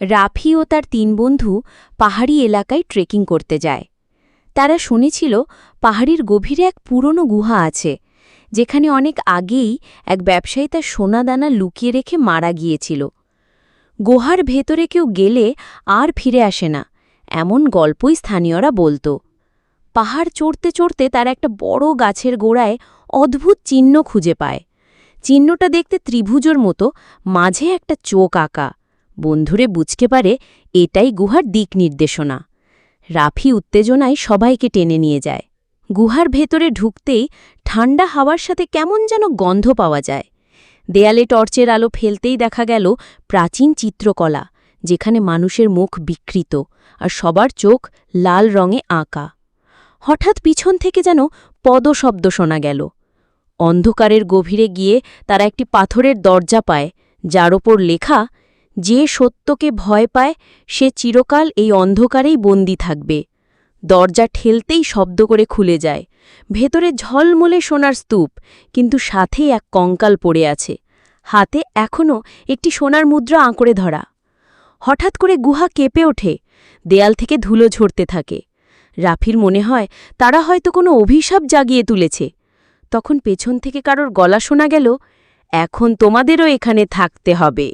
রাফি ও তার তিন বন্ধু পাহাড়ি এলাকায় ট্রেকিং করতে যায়। তারা শুনেছিল পাহাড়ির গভীরে এক পুরনো গুহা আছে, যেখানে অনেক আগেই এক ব্যবসায়ী তার সোনাদানা লুকিয়ে রেখে মারা গিয়েছিল। গুহার ভেতরে কেউ গেলে আর ফিরে আসে না, এমন গল্পই স্থানীয়রা বলতো। পাহাড় চড়তে চড়তে তার একটা বড় গাছের গোড়ায় অদ্ভুত চিহ্ন খুঁজে পায়। চিহ্নটা দেখতে ত্রিভুজর মতো, মাঝে একটা চোখ আঁকা। বন্ধুরে বুঝকে পারে এটাই গুহার দিক নির্দেশনা। রাফি উত্তেজনায় সবাইকে টেনে নিয়ে যায়। গুহার ভেতরে ঢুকতেই ঠান্ডা হাওয়ার সাথে কেমন যেন গন্ধ পাওয়া যায়। দেয়ালে টর্চের আলো ফেলতেই দেখা গেল প্রাচীন চিত্রকলা, যেখানে মানুষের মুখ বিকৃত আর সবার চোখ লাল রঙে আঁকা। হঠাৎ পিছন থেকে যেন পদশব্দ শোনা গেল। অন্ধকারের গভীরে গিয়ে তারা একটি পাথরের দরজা পায়, যার ওপর লেখা যে সত্যকে ভয় পায়, সে চিরকাল এই অন্ধকারেই বন্দি থাকবে। দরজা ঠেলতেই শব্দ করে খুলে যায়। ভেতরে ঝলমলে সোনার স্তূপ, কিন্তু সাথেই এক কঙ্কাল পড়ে আছে। হাতে এখনও একটি সোনার মুদ্রা আঁকড়ে ধরা। হঠাৎ করে গুহা কেঁপে ওঠে, দেয়াল থেকে ধুলো ঝরতে থাকে। রাফির মনে হয়, তারা হয়তো কোনো অভিশাপ জাগিয়ে তুলেছে। তখন পেছন থেকে কারোর গলা শোনা গেল, এখন তোমাদেরও এখানে থাকতে হবে।